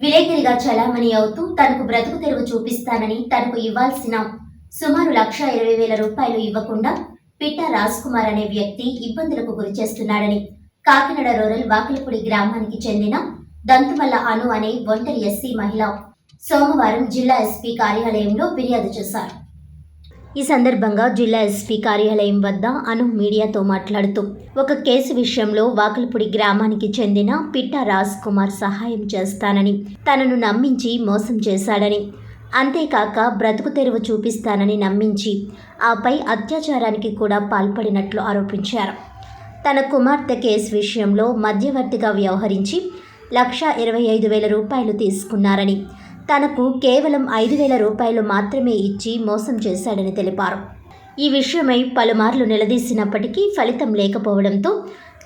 విలేకరిగా చలామణి అవుతూ తనకు బ్రతుకు తెరువు చూపిస్తానని తనకు ఇవ్వాల్సిన సుమారు లక్ష ఇరవై వేల రూపాయలు ఇవ్వకుండా పిట్ట రాజ్ కుమార్ అనే వ్యక్తి ఇబ్బందులకు గురి చేస్తున్నాడని కాకినాడ రూరల్ వాకిలపూడి గ్రామానికి చెందిన దంతుమల్ల అను అనే ఒంటరి ఎస్సీ మహిళ సోమవారం జిల్లా ఎస్పీ కార్యాలయంలో ఫిర్యాదు చేశారు. ఈ సందర్భంగా జిల్లా ఎస్పీ కార్యాలయం వద్ద అను మీడియాతో మాట్లాడుతూ ఒక కేసు విషయంలో వాకలపూడి గ్రామానికి చెందిన పిట్ట రాజ్ కుమార్ సహాయం చేస్తానని తనను నమ్మించి మోసం చేశాడని అంతేకాక బ్రతుకు తెరువు చూపిస్తానని నమ్మించి ఆపై అత్యాచారానికి కూడా పాల్పడినట్లు ఆరోపించారు. తన కుమార్తె కేసు విషయంలో మధ్యవర్తిగా వ్యవహరించి లక్ష ఇరవై ఐదు వేల రూపాయలు తీసుకున్నారని తనకు కేవలం ఐదు వేల రూపాయలు మాత్రమే ఇచ్చి మోసం చేశాడని తెలిపారు. ఈ విషయమై పలుమార్లు నిలదీసినప్పటికీ ఫలితం లేకపోవడంతో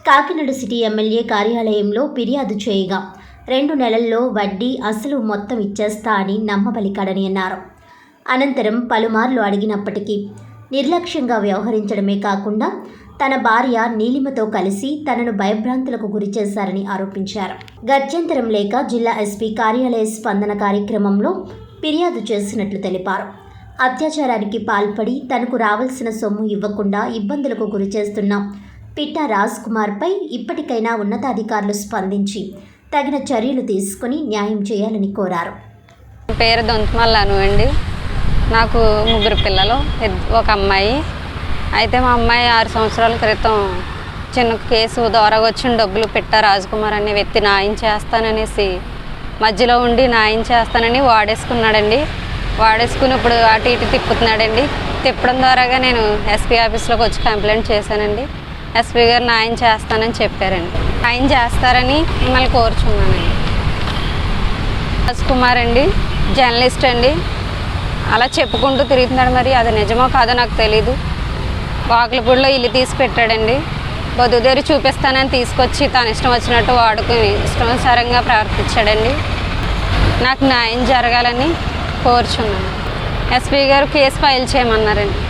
కాకినాడ సిటీ ఎమ్మెల్యే కార్యాలయంలో ఫిర్యాదు చేయగా రెండు నెలల్లో వడ్డీ అసలు మొత్తం ఇచ్చేస్తా అని నమ్మబలికాడని అన్నారు. అనంతరం పలుమార్లు అడిగినప్పటికీ నిర్లక్ష్యంగా వ్యవహరించడమే కాకుండా తన భార్య నీలిమతో కలిసి తనను భయభ్రాంతులకు గురి చేశారని ఆరోపించారు. గత్యంతరం లేక జిల్లా ఎస్పీ కార్యాలయ స్పందన కార్యక్రమంలో ఫిర్యాదు చేసినట్లు తెలిపారు. అత్యాచారానికి పాల్పడి తనకు రావాల్సిన సొమ్ము ఇవ్వకుండా ఇబ్బందులకు గురి చేస్తున్న పిట్ట రాజ్ కుమార్పై ఇప్పటికైనా ఉన్నతాధికారులు స్పందించి తగిన చర్యలు తీసుకుని న్యాయం చేయాలని కోరారు. పేరు దొంతమల్లాను అండి. నాకు ముగ్గురు పిల్లలు ఒక అమ్మాయి అయితే మా అమ్మాయి ఆరు సంవత్సరాల క్రితం చిన్న కేసు ద్వారా వచ్చిన డబ్బులు పెట్టా రాజకుమార్ అనే వ్యక్తి న్యాయం చేస్తాననేసి మధ్యలో ఉండి న్యాయం చేస్తానని వాడేసుకున్నాడండి. వాడేసుకుని ఇప్పుడు అటు ఇటు తిప్పుతున్నాడండి. తిప్పడం ద్వారాగా నేను ఎస్పీ ఆఫీస్లోకి వచ్చి కంప్లైంట్ చేశానండి. ఎస్పీ గారు న్యాయం చేస్తానని చెప్పారండి. న్యాయం చేస్తారని మిమ్మల్ని కోరుచున్నానండి. రాజ్ కుమార్ అండి జర్నలిస్ట్ అండి. అలా చెప్పుకుంటూ తిరుగుతున్నాడు మరి అది నిజమో కాదో నాకు తెలీదు. వాకులపూడిలో ఇల్లు తీసి పెట్టాడండి. బొద్దుదేరి చూపిస్తానని తీసుకొచ్చి తన ఇష్టం వచ్చినట్టు వాడుకుని ఇష్టానుసారంగా ప్రార్థించాడండి. నాకు న్యాయం జరగాలని కోరుచున్నాను. ఎస్పీ గారు కేసు ఫైల్ చేయమన్నారండి.